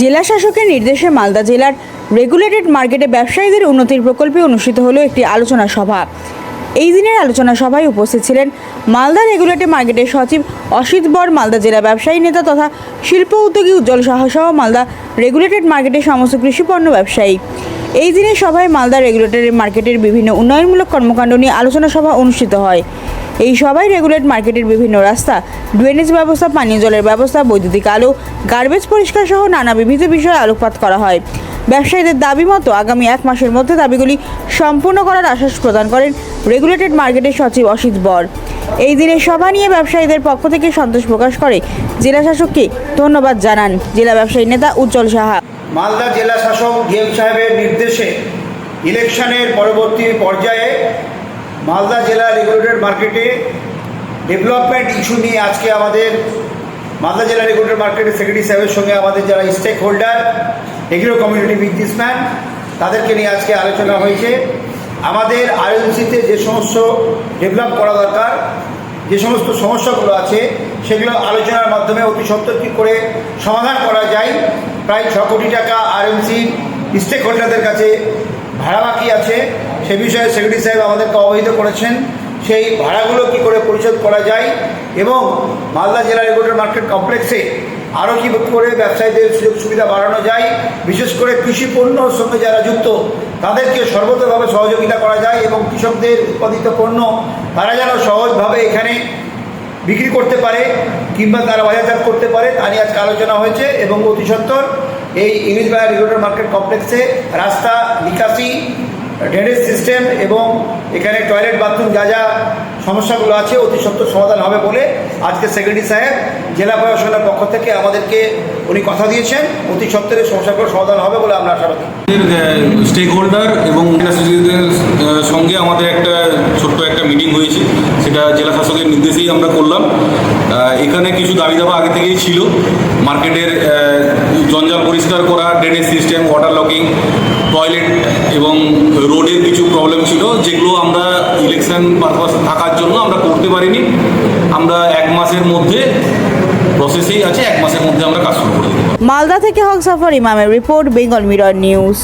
জেলা শাসকের নির্দেশে মালদা জেলার রেগুলেটেড মার্কেটে ব্যবসায়ীদের উন্নতির প্রকল্পে অনুষ্ঠিত হলো একটি আলোচনা সভা। এই দিনের আলোচনা সভায় উপস্থিত ছিলেন মালদা রেগুলেটেড মার্কেটের সচিব অসিত বর, মালদা জেলা ব্যবসায়ী নেতা তথা শিল্প উদ্যোগী উজ্জ্বল সাহা সহ মালদা রেগুলেটেড মার্কেটের সমস্ত কৃষিপণ্য ব্যবসায়ী। এই দিনের সভায় মালদা রেগুলেটরি মার্কেটের বিভিন্ন উন্নয়নমূলক কর্মকাণ্ড নিয়ে আলোচনা সভা অনুষ্ঠিত হয়। এই সবাই রেগুলেট মার্কেটের বিভিন্ন রাস্তা। ড্রেনেজ ব্যবস্থা, পানীয় জলের ব্যবস্থা, বৈদ্যুতিক আলো গার্বেজ পরিষ্কার সহ নানা বিবিধ বিষয়ে আলোকপাত করা হয়। ব্যবসায়ীদের দাবি মতো আগামী এক মাসের মধ্যে দাবিগুলি সম্পূর্ণ করার আশ্বাস প্রদান করেন রেগুলেটেড মার্কেটের সচিব অসিত বর। এই দিনের সভা নিয়ে ব্যবসায়ীদের পক্ষ থেকে সন্তোষ প্রকাশ করে। জেলা শাসককে ধন্যবাদ জানান জেলা ব্যবসায়ী নেতা উজ্জ্বল সাহা। মালদা জেলা শাসক ডিএম সাহেবের নির্দেশে ইলেকশনের পরবর্তী পর্যায়ে মালদা জেলা রেগুলেটেড মার্কেটে ডেভেলপমেন্ট ইস্যু নিয়ে আজকে আমাদের মালদা জেলা রেগুলেটর মার্কেটের সেক্রেটারি সাহেবের সঙ্গে আমাদের যারা stakeholder agro community businessman তাদেরকে নিয়ে আজকে আলোচনা হয়েছে। আমাদের আরএলসিতে যে সমস্ত ডেভেলপ করা দরকার, যে সমস্ত সমস্যাগুলো আছে, সেগুলো আলোচনার মাধ্যমে অতি সত্তর করে সমাধান করা যায়। প্রায় ছ কোটি টাকা আরএমসি স্টেক হোল্ডারদের কাছে ভাড়া বাকি আছে। সে বিষয়ে সেক্রেটারি সাহেব আমাদেরকে অবহিত করেছেন। সেই ভাড়াগুলো কী করে পরিশোধ করা যায় এবং মালদা জেলা রেগুলেটর মার্কেট কমপ্লেক্সে আরও কী করে ব্যবসায়ীদের সুযোগ সুবিধা বাড়ানো যায়, বিশেষ করে কৃষি পণ্যর সঙ্গে যারা যুক্ত, তাদেরকে সর্বতভাবে সহযোগিতা করা যায় এবং কৃষকদের উৎপাদিত পণ্য তারা যেন সহজভাবে এখানে বিক্রি করতে পারে কিংবা তারা বাজারজাত করতে পারে, তা নিয়ে আজকে আলোচনা হয়েছে এবং অতি সত্তর এই ইংলিশ বাজার রেগুলেটর মার্কেট কমপ্লেক্সে রাস্তা, নিকাশি ড্রেনেজ সিস্টেম এবং এখানে টয়লেট বাথরুম যা যা সমস্যাগুলো আছে, অতি সত্তর সমাধান হবে বলে আজকে সেক্রেটারি সাহেব জেলা প্রশাসনের পক্ষ থেকে আমাদেরকে উনি কথা দিয়েছেন। অতি সত্তরের সমস্যাগুলো সমাধান হবে বলে আমরা আশাবাদী। স্টেক হোল্ডার এবং সঙ্গে আমাদের একটা ছোট্ট একটা মিটিং হয়েছে। সেটা জেলা শাসকের নির্দেশেই আমরা করলাম। এখানে কিছু দাবি দাবা আগে থেকেই ছিল। মার্কেটের জঞ্জাল পরিষ্কার করা drainage system water locking toilet এবং রোডের কিছু প্রবলেম ছিল, যেগুলো আমরা ইলেকশন পারপাস থাকার জন্য আমরা করতে পারিনি। আমরা এক মাসের মধ্যে প্রসেসেই আছে, এক মাসের মধ্যে আমরা কাজ শুরু করে মালদা থেকে হক সাফার ইমামের রিপোর্ট বেঙ্গল মিরর নিউজ